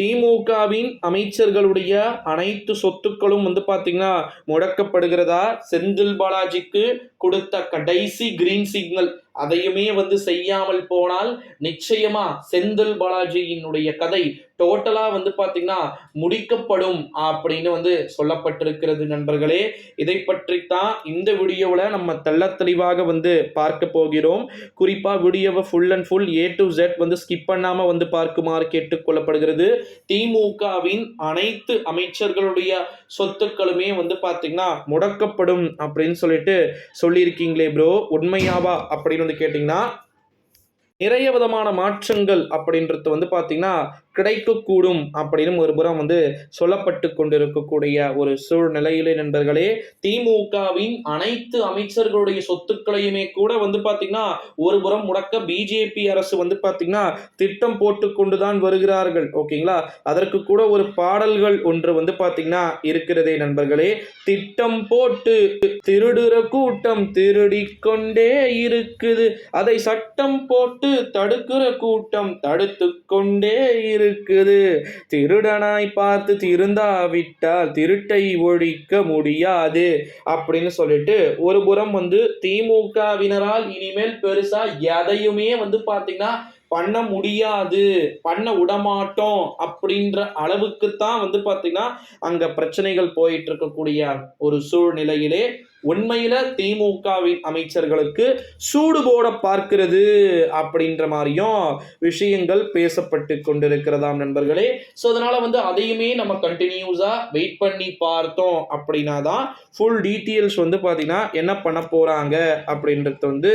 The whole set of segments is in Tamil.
திமுகவின் அமைச்சர்களுடைய அனைத்து சொத்துக்களும் வந்து பார்த்தீங்கன்னா முடக்கப்படுகிறதா? செந்தில் பாலாஜிக்கு கொடுத்த கடைசி கிரீன் சிக்னல் அதையுமே வந்து செய்யாமல் போனால் நிச்சயமா செந்தில் பாலாஜியினுடைய கதை டோட்டலா வந்து பாத்தீங்கன்னா முடிக்கப்படும் அப்படின்னு வந்து சொல்லப்பட்டிருக்கிறது நண்பர்களே. இதை பற்றித்தான் இந்த வீடியோவில் நம்ம தெள்ள தெளிவாக வந்து பார்க்க போகிறோம். குறிப்பா வீடியோவை full and full A to Z வந்து ஸ்கிப் பண்ணாம வந்து பார்க்குமாறு கேட்டுக்கொள்ளப்படுகிறது. திமுகவின் அனைத்து அமைச்சர்களுடைய சொத்துக்களுமே வந்து பாத்தீங்கன்னா முடக்கப்படும் அப்படின்னு சொல்லிட்டு சொல்லியிருக்கீங்களே ப்ரோ உண்மையாவா அப்படின்னு வந்து கேட்டிங்கன்னா நிறைய விதமான மாற்றங்கள் அப்படின்றது வந்து பார்த்தீங்கன்னா கிடைக்கக்கூடும் அப்படின்னு ஒரு புறம் வந்து சொல்லப்பட்டு கொண்டிருக்கக்கூடிய ஒரு சூழ்நிலையிலே நண்பர்களே திமுகவின் அனைத்து அமைச்சர்களுடைய சொத்துக்களையுமே கூட வந்து பார்த்தீங்கன்னா ஒரு புறம் முடக்க பிஜேபி அரசு வந்து பார்த்தீங்கன்னா திட்டம் போட்டு கொண்டுதான் வருகிறார்கள். ஓகேங்களா? அதற்கு கூட ஒரு பாடல்கள் ஒன்று வந்து பார்த்தீங்கன்னா இருக்கிறதே நண்பர்களே திட்டம் போட்டு திருடுற கூட்டம் திருடிக்கொண்டே இருக்குது. அதை சட்டம் போட்டு தடுக்கிற கூட்டம் தடுத்து கொண்டே இருக்குது. திருடனாய் பார்த்து திருந்தாவிட்டால் திருட்டை ஒழிக்க முடியாது. அப்படின்னு சொல்லிட்டு ஒரு புறம் வந்து திமுகவினரால் இனிமேல் பெருசா எதையுமே வந்து பாத்தீங்கன்னா பண்ண முடியாது. பண்ண விடமாட்டோம் அப்படின்ற அளவுக்கு தான் வந்து பார்த்தீங்கன்னா அங்கே பிரச்சனைகள் போயிட்டு இருக்கக்கூடிய ஒரு சூழ்நிலையிலே உண்மையில திமுகவின் அமைச்சர்களுக்கு சூடு போட பார்க்கிறது அப்படின்ற மாதிரியும் விஷயங்கள் பேசப்பட்டு கொண்டிருக்கிறதாம் நண்பர்களே. ஸோ அதனால வந்து அதையுமே நம்ம கண்டினியூஸா வெயிட் பண்ணி பார்த்தோம் அப்படின்னா தான் ஃபுல் டீட்டெயில்ஸ் வந்து பார்த்தீங்கன்னா என்ன பண்ண போறாங்க அப்படின்றது வந்து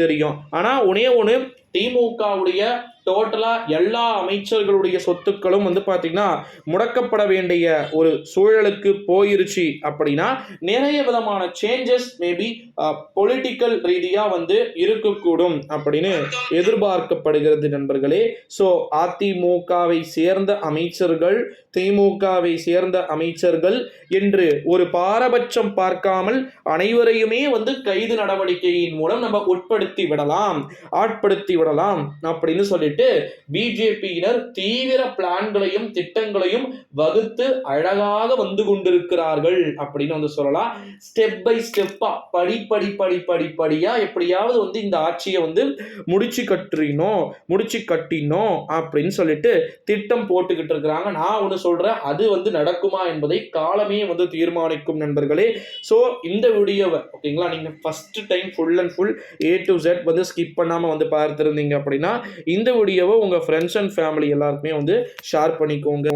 தெரியும். ஆனால் ஒன்னே ஒன்று திமுகவுடைய டோட்டலாக எல்லா அமைச்சர்களுடைய சொத்துக்களும் வந்து பார்த்திங்கன்னா முடக்கப்பட வேண்டிய ஒரு சூழலுக்கு போயிருச்சு அப்படின்னா நிறைய விதமான சேஞ்சஸ் மேபி பொலிட்டிக்கல் ரீதியாக வந்து இருக்கக்கூடும் அப்படின்னு எதிர்பார்க்கப்படுகிறது நண்பர்களே. ஸோ அதிமுகவை சேர்ந்த அமைச்சர்கள் திமுகவை சேர்ந்த அமைச்சர்கள் என்று ஒரு பாரபட்சம் பார்க்காமல் அனைவரையுமே வந்து கைது நடவடிக்கையின் மூலம் நம்ம உட்படுத்தி விடலாம் ஆட்படுத்தி விடலாம் அப்படின்னு சொல்லிட்டு பிஜேபியினர் தீவிர பிளான்களையும் திட்டங்களையும் வகுத்து அழகாக வந்து கொண்டிருக்கிறார்கள் அப்படின்னு வந்து சொல்லலாம். ஸ்டெப் பை ஸ்டெப்பா படிப்படி படி படி படியா எப்படியாவது வந்து இந்த ஆட்சியை வந்து முடிச்சு கட்டுறணும் முடிச்சு கட்டினோம் அப்படின்னு சொல்லிட்டு திட்டம் போட்டுக்கிட்டு இருக்கிறாங்க. நான் ஒன்று சொல்றேன் அது வந்து நடக்குமா என்பதை காலமே வந்து தீர்மானிக்கும் நண்பர்களே. ஸோ இந்த வீடியோவை ஓகேங்களா நீங்கள் first time full and full A to Z வந்து ஸ்கிப் பண்ணாமல் வந்து பார்த்துருந்தீங்க அப்படின்னா இந்த வீடியோவை உங்கள் ஃப்ரெண்ட்ஸ் அண்ட் ஃபேமிலி எல்லாருக்குமே வந்து ஷேர் பண்ணிக்கோங்க.